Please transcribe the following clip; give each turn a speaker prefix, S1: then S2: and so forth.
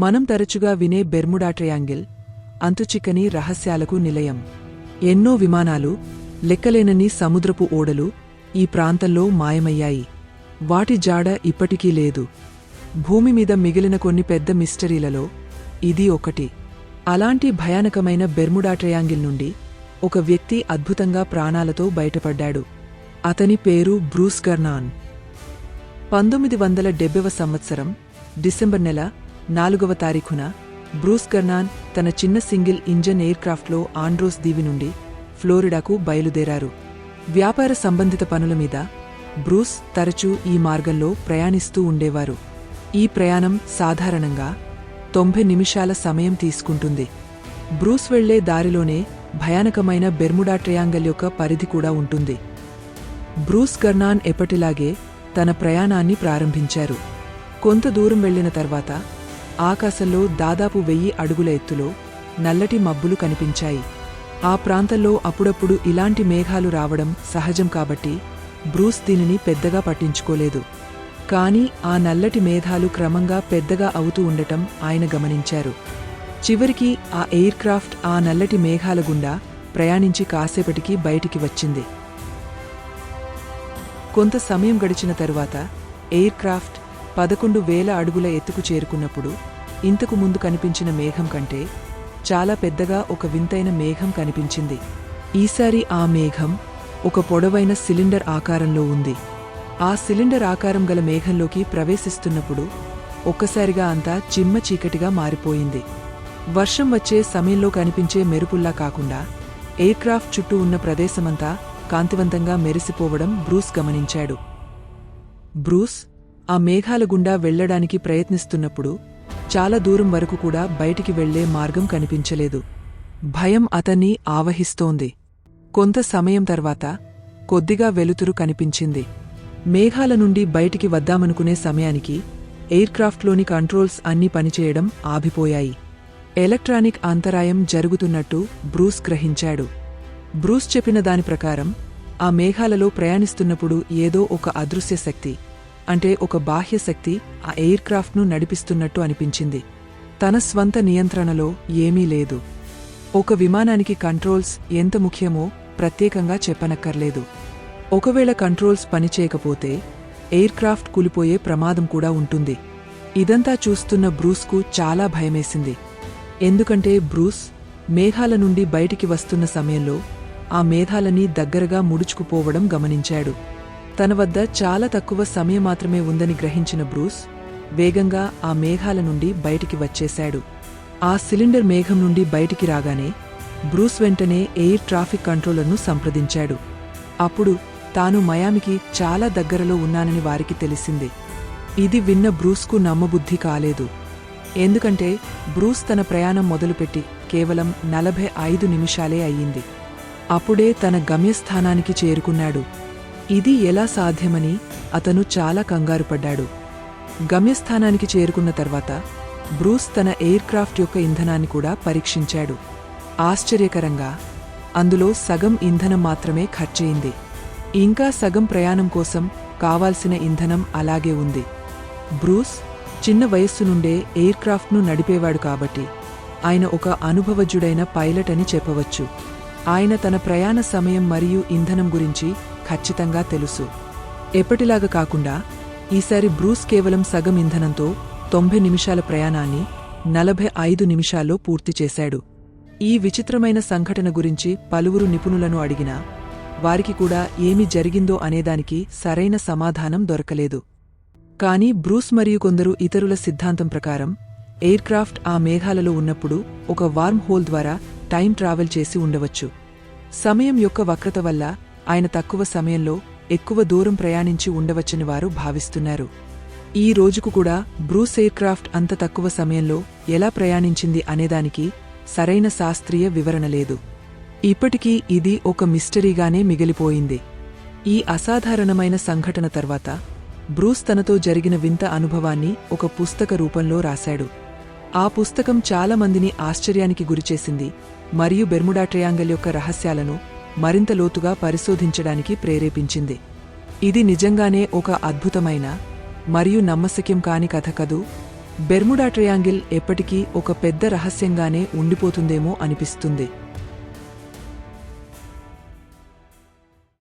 S1: మనం తరచుగా వినే బెర్ముడా ట్రయాంగిల్ అంతుచిక్కని రహస్యాలకు నిలయం. ఎన్నో విమానాలు లెక్కలేనన్ని సముద్రపు ఓడలు ఈ ప్రాంతంలో మాయమయ్యాయి. వాటి జాడ ఇప్పటికీ లేదు. భూమి మీద మిగిలిన కొన్ని పెద్ద మిస్టరీలలో ఇది ఒకటి. అలాంటి భయానకమైన బెర్ముడా ట్రయాంగిల్ నుండి ఒక వ్యక్తి అద్భుతంగా ప్రాణాలతో బయటపడ్డాడు. అతని పేరు బ్రూస్ గర్నాన్. పంతొమ్మిది వందల డెబ్బవ సంవత్సరం డిసెంబర్ నెల నాలుగవ తారీఖున బ్రూస్ గర్నాన్ తన చిన్న సింగిల్ ఇంజన్ ఎయిర్క్రాఫ్ట్లో ఆండ్రోస్ దీవి నుండి ఫ్లోరిడాకు బయలుదేరారు. వ్యాపార సంబంధిత పనుల మీద బ్రూస్ తరచూ ఈ మార్గంలో ప్రయాణిస్తూ ఉండేవారు. ఈ ప్రయాణం సాధారణంగా తొంభై నిమిషాల సమయం తీసుకుంటుంది. బ్రూస్ వెళ్ళే దారిలోనే భయానకమైన బెర్ముడా ట్రయాంగల్ యొక్క పరిధి కూడా ఉంటుంది. బ్రూస్ గర్నాన్ ఎప్పటిలాగే తన ప్రయాణాన్ని ప్రారంభించారు. కొంత దూరం వెళ్ళిన తర్వాత ఆకాశంలో దాదాపు వెయ్యి అడుగుల ఎత్తులో నల్లటి మబ్బులు కనిపించాయి. ఆ ప్రాంతంలో అప్పుడప్పుడు ఇలాంటి మేఘాలు రావడం సహజం కాబట్టి బ్రూస్ దీనిని పెద్దగా పట్టించుకోలేదు. కానీ ఆ నల్లటి మేఘాలు క్రమంగా పెద్దగా అవుతూ ఉండటం ఆయన గమనించారు. చివరికి ఆ ఎయిర్క్రాఫ్ట్ ఆ నల్లటి మేఘాల గుండా ప్రయాణించి కాసేపటికి బయటికి వచ్చింది. కొంత సమయం గడిచిన తరువాత ఎయిర్క్రాఫ్ట్ పదకొండు వేల అడుగుల ఎత్తుకు చేరుకున్నప్పుడు ఇంతకు ముందు కనిపించిన మేఘం కంటే చాలా పెద్దగా ఒక వింతైన మేఘం కనిపించింది. ఈసారి ఆ మేఘం ఒక పొడవైన సిలిండర్ ఆకారంలో ఉంది. ఆ సిలిండర్ ఆకారం గల మేఘంలోకి ప్రవేశిస్తున్నప్పుడు ఒక్కసారిగా అంతా చిమ్మ చీకటిగా మారిపోయింది. వర్షం వచ్చే సమయంలో కనిపించే మెరుపుల్లా కాకుండా ఎయిర్క్రాఫ్ట్ చుట్టూ ఉన్న ప్రదేశమంతా కాంతివంతంగా మెరిసిపోవడం బ్రూస్ గమనించాడు. బ్రూస్ ఆ మేఘాల గుండా వెళ్ళడానికి ప్రయత్నిస్తున్నప్పుడు చాలా దూరం వరకు కూడా బయటికి వెళ్ళే మార్గం కనిపించలేదు. భయం అతన్ని ఆవహిస్తోంది. కొంత సమయం తర్వాత కొద్దిగా వెలుతురు కనిపించింది. మేఘాల నుండి బయటికి వద్దామనుకునే సమయానికి ఎయిర్క్రాఫ్ట్లోని కంట్రోల్స్ అన్నీ పనిచేయడం ఆభిపోయాయి ఎలక్ట్రానిక్ అంతరాయం జరుగుతున్నట్టు బ్రూస్ గ్రహించాడు. బ్రూస్ చెప్పిన దాని ప్రకారం ఆ మేఘాలలో ప్రయాణిస్తున్నప్పుడు ఏదో ఒక అదృశ్య శక్తి అంటే ఒక బాహ్య శక్తి ఆ ఎయిర్క్రాఫ్ట్ను నడిపిస్తున్నట్టు అనిపించింది. తన స్వంత నియంత్రణలో ఏమీ లేదు. ఒక విమానానికి కంట్రోల్స్ ఎంత ముఖ్యమో ప్రత్యేకంగా చెప్పనక్కర్లేదు. ఒకవేళ కంట్రోల్స్ పనిచేయకపోతే ఎయిర్క్రాఫ్ట్ కూలిపోయే ప్రమాదం కూడా ఉంటుంది. ఇదంతా చూస్తున్న బ్రూస్కు చాలా భయమేసింది. ఎందుకంటే బ్రూస్ మేఘాల నుండి బయటికి వస్తున్న సమయంలో ఆ మేఘాలని దగ్గరగా ముడుచుకుపోవడం గమనించాడు. తన వద్ద చాలా తక్కువ సమయం మాత్రమే ఉందని గ్రహించిన బ్రూస్ వేగంగా ఆ మేఘాల నుండి బయటికి వచ్చేశాడు. ఆ సిలిండర్ మేఘం నుండి బయటికి రాగానే బ్రూస్ వెంటనే ఎయిర్ ట్రాఫిక్ కంట్రోలర్ను సంప్రదించాడు. అప్పుడు తాను మయామికి చాలా దగ్గరలో ఉన్నానని వారికి తెలిసింది. ఇది విన్న బ్రూస్కు నమ్మబుద్ధి కాలేదు. ఎందుకంటే బ్రూస్ తన ప్రయాణం మొదలుపెట్టి కేవలం నలభై ఐదు నిమిషాలే అయ్యింది. అప్పుడే తన గమ్యస్థానానికి చేరుకున్నాడు. ఇది ఎలా సాధ్యమని అతను చాలా కంగారుపడ్డాడు గమ్యస్థానానికి చేరుకున్న తర్వాత బ్రూస్ తన ఎయిర్క్రాఫ్ట్ యొక్క ఇంధనాన్ని కూడా పరీక్షించాడు. ఆశ్చర్యకరంగా అందులో సగం ఇంధనం మాత్రమే ఖర్చయింది. ఇంకా సగం ప్రయాణం కోసం కావాల్సిన ఇంధనం అలాగే ఉంది. బ్రూస్ చిన్న వయస్సు నుండే ఎయిర్క్రాఫ్ట్ను నడిపేవాడు కాబట్టి ఆయన ఒక అనుభవజ్ఞుడైన పైలట్ అని చెప్పవచ్చు. ఆయన తన ప్రయాణ సమయం మరియు ఇంధనం గురించి ఖచ్చితంగా తెలుసు. ఎప్పటిలాగా కాకుండా ఈసారి బ్రూస్ కేవలం సగం ఇంధనంతో తొంభై నిమిషాల ప్రయాణాన్ని నలభై ఐదు నిమిషాల్లో పూర్తి చేశాడు. ఈ విచిత్రమైన సంఘటన గురించి పలువురు నిపుణులను అడిగినా వారికి కూడా ఏమి జరిగిందో అనేదానికి సరైన సమాధానం దొరకలేదు. కానీ బ్రూస్ మరియు కొందరు ఇతరుల సిద్ధాంతం ప్రకారం ఎయిర్క్రాఫ్ట్ ఆ మేఘాలలో ఉన్నప్పుడు ఒక వార్మ్ హోల్ ద్వారా టైం ట్రావెల్ చేసి ఉండవచ్చు. సమయం యొక్క వక్రత వల్ల ఆయన తక్కువ సమయంలో ఎక్కువ దూరం ప్రయాణించి ఉండవచ్చని వారు భావిస్తున్నారు. ఈ రోజుకు కూడా బ్రూస్ ఎయిర్క్రాఫ్ట్ అంత తక్కువ సమయంలో ఎలా ప్రయాణించింది అనేదానికి సరైన శాస్త్రీయ వివరణ లేదు. ఇప్పటికీ ఇది ఒక మిస్టరీగానే మిగిలిపోయింది. ఈ అసాధారణమైన సంఘటన తర్వాత బ్రూస్ తనతో జరిగిన వింత అనుభవాన్ని ఒక పుస్తక రూపంలో రాశాడు. ఆ పుస్తకం చాలామందిని ఆశ్చర్యానికి గురిచేసింది మరియు బెర్ముడా ట్రయాంగల్ యొక్క రహస్యాలను మరింత లోతుగా పరిశోధించడానికి ప్రేరేపించింది. ఇది నిజంగానే ఒక అద్భుతమైన మరియు నమ్మశక్యం కాని కథ కదూ? బెర్ముడా ట్రయాంగిల్ ఎప్పటికీ ఒక పెద్ద రహస్యంగానే ఉండిపోతుందేమో అనిపిస్తుంది.